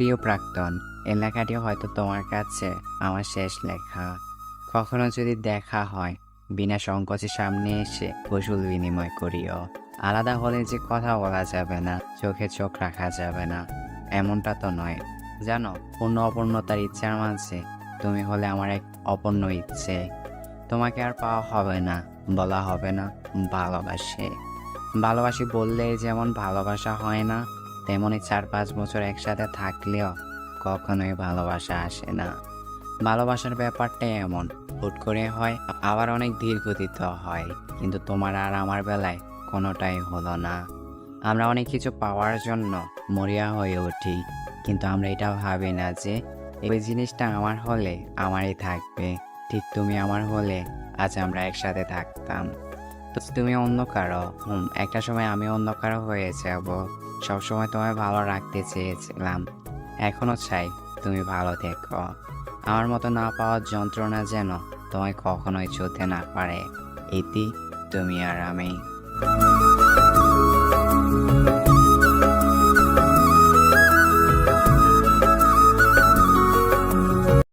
প্রিয় প্রাক্তন এলাকাটি হয়তো তোমার কাছে আমার শেষ লেখা। কখনো যদি দেখা হয়, বিনা সংকোচে সামনে এসে কুশল বিনিময় করিও। আলাদা হলে যে কথা বলা যাবে না, চোখে চোখ রাখা যাবে না, এমনটা তো নয়। জানো, পূর্ণ অপূর্ণতার ইচ্ছার মাঝে তুমি হলে আমার এক অপূর্ণ ইচ্ছে। তোমাকে আর পাওয়া হবে না, বলা হবে না ভালোবাসে। ভালোবাসি বললে যেমন ভালোবাসা হয় না তেমনি চার পাঁচ বছর একসাথে থাকলেও কখনোই ভালোবাসা আসে না। ভালোবাসার ব্যাপারটা এমন, হুট করে হয়, আবার অনেক ধীর হয়, কিন্তু তোমার আর আমার বেলায় কোনোটাই হলো না। আমরা অনেক কিছু পাওয়ার জন্য মরিয়া হয়ে উঠি, কিন্তু আমরা এটা ভাবি না যে এই জিনিসটা আমার হলে আমারই থাকবে, ঠিক তুমি আমার হলে আজ আমরা একসাথে থাকতাম। তো তুমি অন্য কারও, হুম, একটা সময় আমি অন্য কারও হয়ে যাব। সবসময় তোমায় ভালো রাখতে চেয়েছিলাম। এখনও চাই তুমি ভালো থেকো। আমার মতো না পাওয়ার যন্ত্রণা যেন তোমায় কখনোই চলতে না পারে। ইতি, তুমি আর আমি।